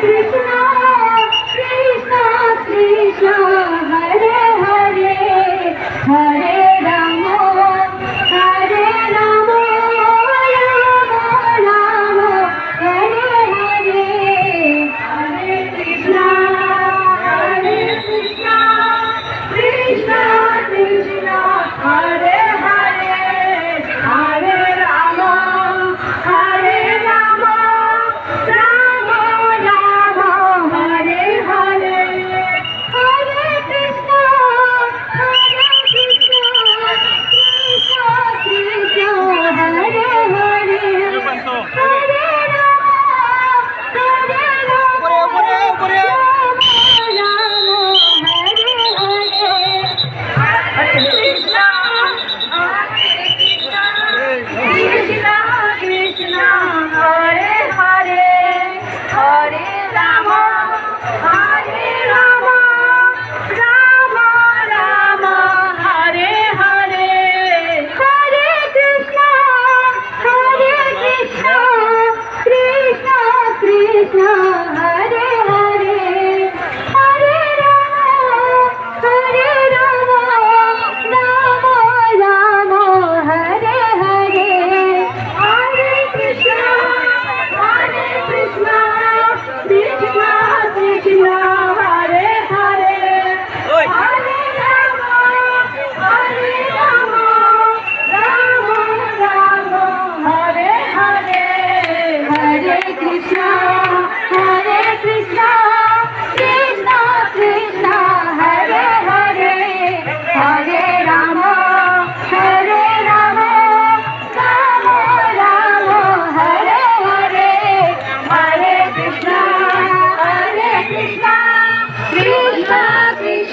Thank you. না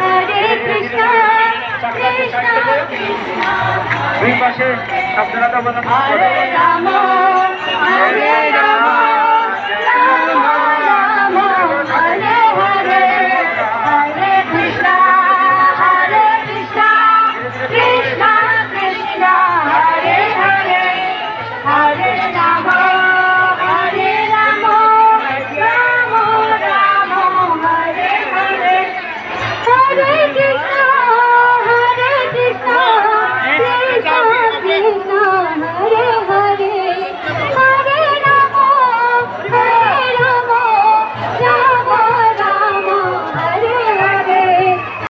হরে কৃষ্ণ কৃষ্ণ কৃষ্ণ দুই পাশে রাম হরে রাম